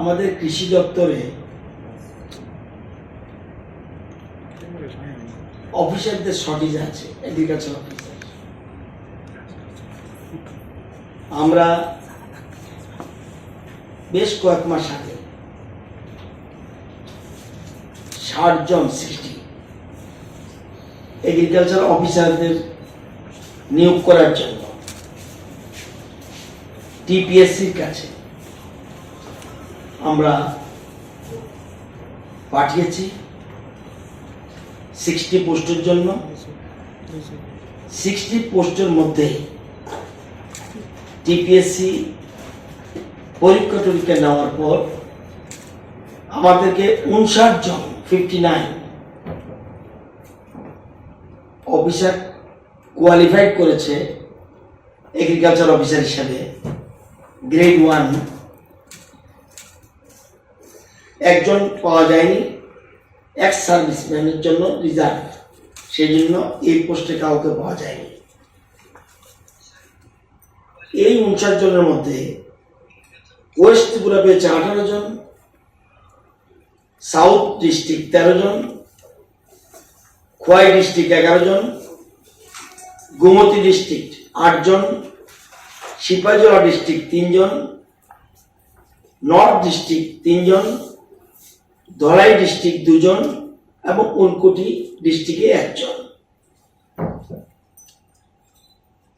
আমাদের কৃষি দপ্তরে অফিসারদের শর্টেজ আছে এগ্রিকালচার অফিসার আমরা বেশ কয়েক মাস আগে ষাট সৃষ্টি এগ্রিকালচার অফিসারদের নিয়োগ করার জন্য টিপিএসসির কাছে। আমরা পাঠিয়েছি সিক্সটি পোস্টের জন্য। সিক্সটি পোস্টের মধ্যে টিপিএসসি পরীক্ষা টরীক্ষা নেওয়ার পর আমাদেরকে উনষাট জন ফিফটি নাইন অফিসার কোয়ালিফাইড করেছে এগ্রিকালচার অফিসার হিসাবে গ্রেড ওয়ান একজন পাওয়া যায়নি এক্স সার্ভিসম্যানের জন্য রিজার্ভ। সেই জন্য এই পোস্টে কাউকে পাওয়া যায়নি। এই উনষাট জনের মধ্যে ওয়েস্ট ত্রিপুরা পেয়েছে আঠারো জন, সাউথ ডিস্ট্রিক্ট তেরো জন, খোয়াই ডিস্ট্রিক্ট এগারো জন, গোমতী ডিস্ট্রিক্ট আটজন সিপাহীজলা ডিস্ট্রিক্ট তিনজন নর্থ ডিস্ট্রিক্ট তিনজন ধলাই ডিস্ট্রিক্ট দুজন এবং উনকুটি ডিস্ট্রিক্টে একজন।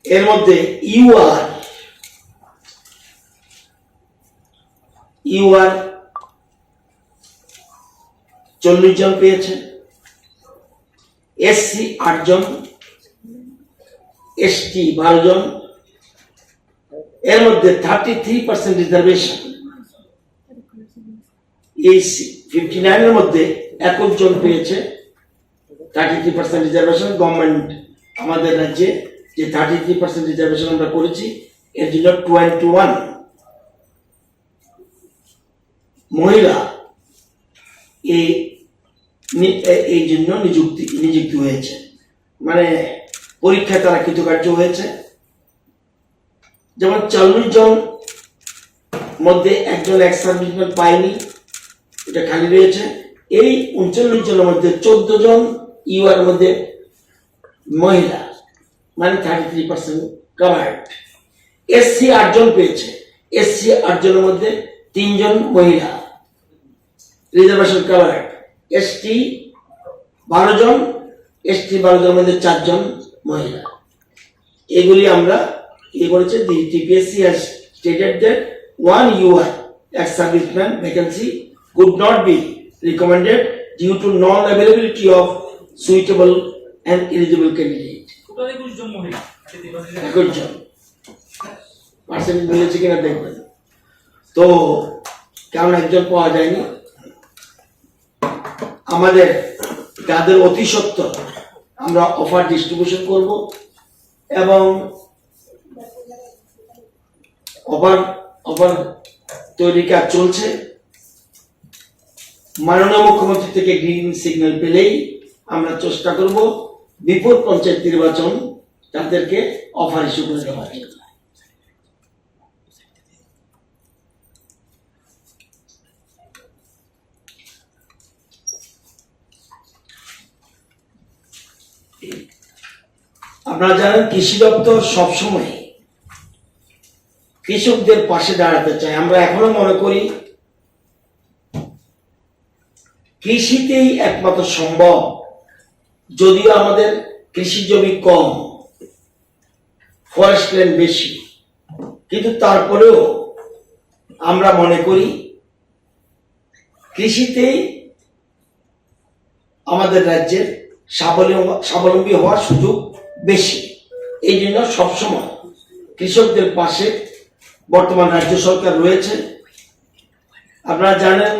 এর মধ্যে ইউআর ইউআর চল্লিশ জন পেয়েছে এসসি আটজন এসটি বারো জন, এর মধ্যে থার্টি থ্রি পার্সেন্ট রিজার্ভেশন এই ফিফটি নাইনের মধ্যে একুশ জন পেয়েছে thirty three percent reservation government আমাদের রাজ্যে যে থার্টি থ্রি পার্সেন্ট রিজার্ভেশন আমরা করেছি, এর জন্য টোয়েন্টি ওয়ান মহিলা এই এই জন্য নিযুক্তি নিযুক্তি হয়েছে। মানে পরীক্ষায় তারা কৃতকার্য হয়েছে। যেমন চল্লিশ জন মধ্যে একজন এক সার্ভিসম্যান পায়নি এটা খালি রয়েছে। এই উনচল্লিশ জনের মধ্যে চোদ্দ জন ইউআর মধ্যে মহিলা। মানে thirty three percent covered SC আটজন পেয়েছে। এসসি আটজনের মধ্যে তিনজন মহিলা। রিজার্ভেশন কাভার্ড এসটি বারো জন এসটি বারো জনের মধ্যে চারজন মহিলা। এগুলি আমরা ইয়ে করেছে TPSC has stated one UR ex serviceman vacancy could not be recommended due to non-availability of suitable and eligible candidate. Total একুশ জন মহিলা একুশ জন পার্সেন্ট মিলেছে কিনা দেখবেন। তো কারণ একজন পাওয়া যায়নি। আমাদের তাদের অতি সত্ত্বর আমরা অফার ডিস্ট্রিবিউশন করব এবং অফার অফার তৈরি কাজ চলছে। মাননীয় মুখ্যমন্ত্রী থেকে গ্রিন সিগন্যাল পেলেই আমরা চেষ্টা করব বিপদ পঞ্চায়েত নির্বাচন তাদেরকে অফার ইস্যু করে দেওয়ার। আপনারা জানেন কৃষি দপ্তর সবসময় কৃষকদের পাশে দাঁড়াতে চায়। আমরা এখনও মনে করি কৃষিতেই একমাত্র সম্ভব। যদিও আমাদের কৃষি জমি কম ফরেস্ট ল্যান্ড বেশি, কিন্তু তারপরেও আমরা মনে করি কৃষিতেই আমাদের রাজ্যের স্বাবলম্বী হওয়ার সুযোগ বেশি। এই জন্য সবসময় কৃষকদের পাশে বর্তমান রাজ্য সরকার রয়েছে। আপনারা জানেন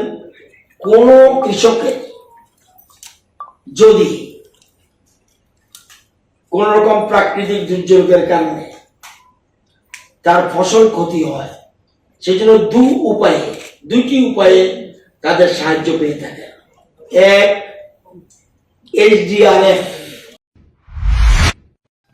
কোন কৃষকের যদি কোন রকম প্রাকৃতিক দুর্যোগের কারণে তার ফসল ক্ষতি হয়, সেজন্য দু উপায়ে, দুইটি উপায়ে তাদের সাহায্য পেয়ে থাকে। এক এইচডিআরএফ